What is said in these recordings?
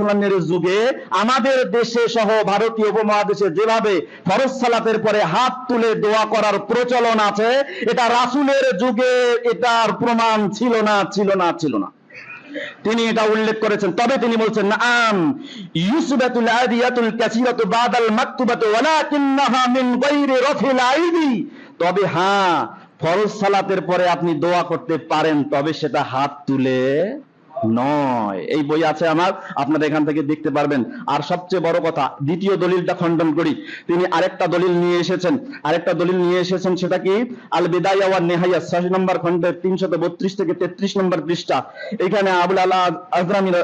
সাল্লামের যুগে আমাদের দেশে সহ ভারতীয় উপমহাদেশে যেভাবে ফরজ সালাতের পরে হাত তুলে দোয়া করার প্রচলন আছে, এটা রাসূলের যুগে এটার প্রমাণ ছিল না ছিল না ছিল না। তিনি এটা উল্লেখ করেছেন। তবে তিনি বলছেন আদিয়াতুল কাসিরাতু বাদাল মাকতুবাতু ওয়ালাকিন্নাহা মিন গায়রি রাফিল আইদি। তবে হ্যাঁ ফরজ সালাতের পরে আপনি দোয়া করতে পারেন, তবে সেটা হাত তুলে নয়। এই বই আছে আমার, আপনারা এখান থেকে দেখতে পারবেন। আর সবচেয়ে বড় কথা, দ্বিতীয় দলিলটা খণ্ডন করি। তিনি আরেকটা দলিল নিয়ে এসেছেন। আরেকটা দলিল নিয়ে এসেছেন সেটা কি? আল বিদায়া ওয়ান নেহাইয়া ছয় নম্বর খণ্ডের তিনশত বত্রিশ থেকে তেত্রিশ নম্বর পৃষ্ঠা। এখানে আবুল আল্লাহ আজরামির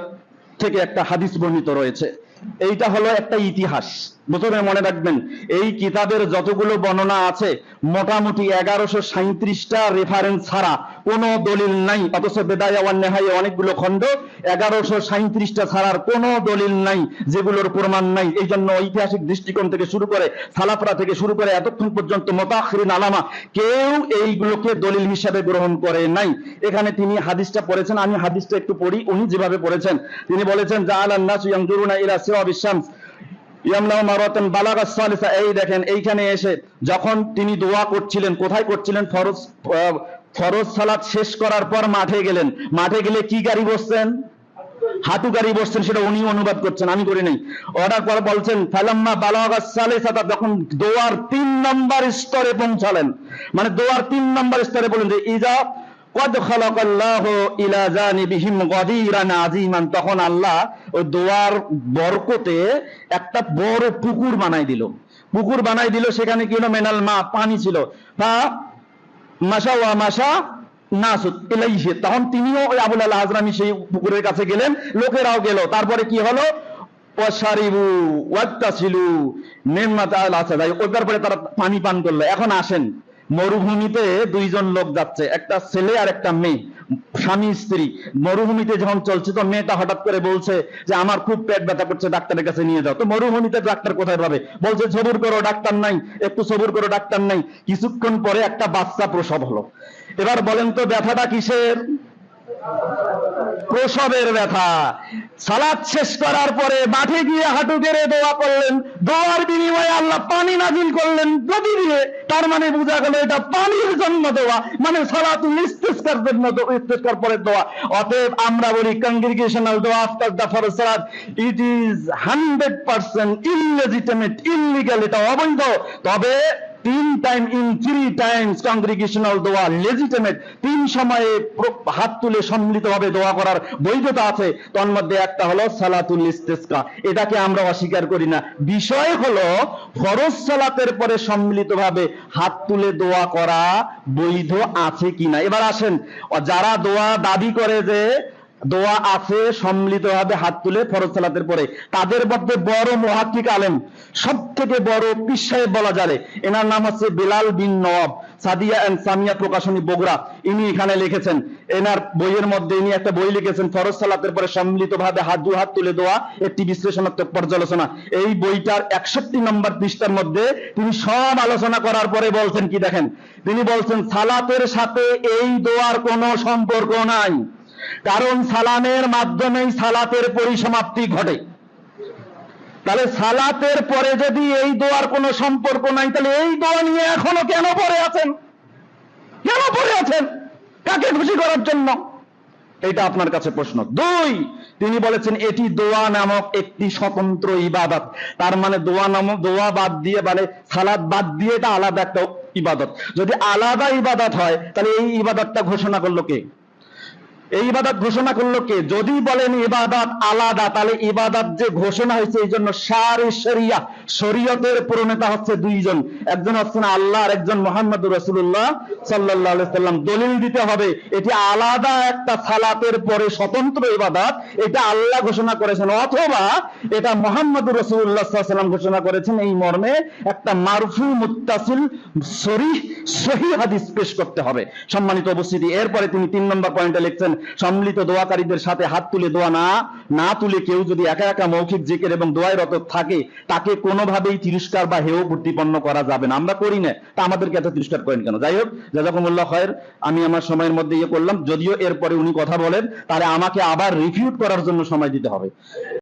থেকে একটা হাদিস বর্ণিত রয়েছে। এইটা হলো একটা ইতিহাস। প্রথমে মনে রাখবেন, এই কিতাবের যতগুলো বর্ণনা আছে, মোটামুটি এগারোশো সাঁত্রিশটা রেফারেন্স ছাড়া কোনো দলিল নাই, অথচ বেদায়া নেহাই অনেকগুলো খণ্ড, এগারোশো সাঁত্রিশটা ছাড়ার কোনো দলিল নাই, যেগুলোর প্রমাণ নাই। এই জন্য ঐতিহাসিক দৃষ্টিকোণ থেকে শুরু করে, সালাফরা থেকে শুরু করে, এতক্ষণ পর্যন্ত মোতাখিরিন আলামা, কেউ এইগুলোকে দলিল হিসাবে গ্রহণ করে নাই। এখানে তিনি হাদিসটা পড়েছেন, আমি হাদিসটা একটু পড়ি, উনি যেভাবে পড়েছেন। তিনি বলেছেন নাস ইয়ানজুরুনা ইলা সিরাবিশ শামস। এই দেখেন এইখানে এসে যখন তিনি দোয়া করছিলেন, কোথায় করছিলেন? ফরজ ফরজ শেষ করার পর মাঠে গেলেন। মাঠে গেলে কি গাড়ি বসছেন? হাঁটু গাড়ি বসছেন, সেটা উনি অনুবাদ করছেন, আমি করি নাই। অর্ডার পর বলছেন, ফালাম্মা বালাগা যখন দোয়ার তিন নম্বর স্তরে পৌঁছালেন মানে দোয়ার তিন নম্বর স্তরে বলেন যে, ইজা তখন আল্লাহ ওই দোয়ার বরকতে একটা বড় পুকুর বানাই দিল। পুকুর বানাই দিল, সেখানে কি হলো? মেনাল মা, পানি ছিল। তখন তিনিও ওই আবুল আল্লাহ আজরামি সেই পুকুরের কাছে গেলেন, লোকেরাও গেল। তারপরে কি হলো? ওই তারপরে তারা পানি পান করল। এখন আসেন। মরুভূমিতে দুইজন লোক যাচ্ছে, একটা ছেলে আর একটা মেয়ে, স্বামী, স্ত্রী। মরুভূমিতে যখন চলছে, তো মেয়েটা হঠাৎ করে বলছে যে, আমার খুব পেট ব্যথা করছে, ডাক্তারের কাছে নিয়ে যাও। তো মরুভূমিতে ডাক্তার কোথায় পাবে? বলছে, সবুর করো, ডাক্তার নাই, একটু সবুর করো, ডাক্তার নাই। কিছুক্ষণ পরে একটা বাচ্চা প্রসব হলো। এবার বলেন তো, ব্যথাটা কিসের? প্রসবের ব্যথা। সালাদ শেষ করার পরে মাঠে গিয়ে হাঁটু গেড়ে দোয়া করলেন। দোয়ার বিনিময়ে আল্লাহ পানি নাজিল করলেন। নদী দিয়ে তার মানে বোঝা গেল এটা পানির জন্য দোয়া। মানে সালাতুল ইস্তিসকার জন্য ইস্তিসকার পরে দোয়া। অতএব আমরা বলি কংগ্রিগেশনাল দোয়া আফটার দা ফর সালাত। It is hundred percent illegitimate illegal এটা অবৈধ। তবে তিন time in three times congregational দোয়া লেজিটিমেট তিন সময়ে হাত তুলে সম্মিলিতভাবে দোয়া করার বৈধতা আছে। তন্মধ্যে একটা হলো সালাতুল ইস্তেসকা। এটাকে আমরা অস্বীকার করি না। বিষয় হলো, ফরজ সালাতের পরে সম্মিলিতভাবে হাত তুলে দোয়া করা বৈধ আছে কিনা এবার আসেন, যারা দোয়া দাবি করে যে দোয়া আছে, সম্মিলিতভাবে হাত তুলে ফরজ সালাতের পরে, তাদের মধ্যে বড় মহাত্মিক আলেম। সব থেকে বড় পীর বলা যায় এনার নাম হচ্ছে বেলাল বিন নওয়াব। সাদিয়া এন্ড সামিয়া প্রকাশনী বগুড়া। ইনি এখানে লিখেছেন। এনার বইয়ের মধ্যে ইনি একটা বই লিখেছেন, ফরজ সালাতের পরে সম্মিলিতভাবে হাত দু হাত তুলে দেওয়া একটি বিশ্লেষণাত্মক পর্যালোচনা। এই বইটার একষট্টি নম্বর পৃষ্ঠার মধ্যে তিনি সব আলোচনা করার পরে বলছেন কি দেখেন? তিনি বলছেন, সালাতের সাথে এই দোয়ার কোনো সম্পর্ক নাই। কারণ সালামের মাধ্যমেই সালাতের পরিসমাপ্তি ঘটে। তাহলে সালাতের পরে যদি এই দোয়ার কোনো সম্পর্ক নাই, তাহলে এই দোয়া নিয়ে এখনও কেন পড়ে আছেন? কেন পড়ে আছেন? কাকে খুশি করার জন্য? এটা আপনার কাছে প্রশ্ন। দুই, তিনি বলেছেন, এটি দোয়া নামক একটি স্বতন্ত্র ইবাদত। তার মানে দোয়া নামক দোয়া বাদ দিয়ে মানে সালাদ বাদ দিয়ে এটা আলাদা একটা ইবাদত। যদি আলাদা ইবাদত হয়, তাহলে এই ইবাদতটা ঘোষণা করল কে? এই ইবাদত ঘোষণা করল কে? যদি বলেন ইবাদত আলাদা, তাহলে ইবাদত যে ঘোষণা হয়েছে এই জন্য সারে শরিয়া, শরীয়তের প্রণেতা হচ্ছে দুইজন। একজন হচ্ছেন আল্লাহ, আর একজন মোহাম্মদ রসুল্লাহ সাল্লাহ সাল্লাম। দলিল দিতে হবে, এটি আলাদা একটা সালাতের পরে স্বতন্ত্র ইবাদত, এটা আল্লাহ ঘোষণা করেছেন। অথবা এটা মোহাম্মদ রসুল্লাহ সাল্লাম ঘোষণা করেছেন এই মর্মে একটা মারফু মুত্তাসিল সরিহ সহি হাদিস পেশ করতে হবে। সম্মানিত উপস্থিতি, এরপরে তিনি তিন নম্বর পয়েন্টে লিখছেন সম্মিলিত দোয়াকারীদের সাথে হাত তুলে দোয়া না না তুলে কেউ যদি একা একা মৌখিক জেকের এবং দোয়ায় রত থাকে, তাকে কোনোভাবেই তিরস্কার বা হেয় প্রতিপন্ন করা যাবে না। আমরা করি না। তা আমাদেরকে এত তিরস্কার করেন কেন? যাই হোক, জাজাকুমুল্লাহ খয়ের, আমি আমার সময়ের মধ্যে ইয়ে করলাম। যদিও এরপরে উনি কথা বলেন, তাহলে আমাকে আবার রিফিউট করার জন্য সময় দিতে হবে।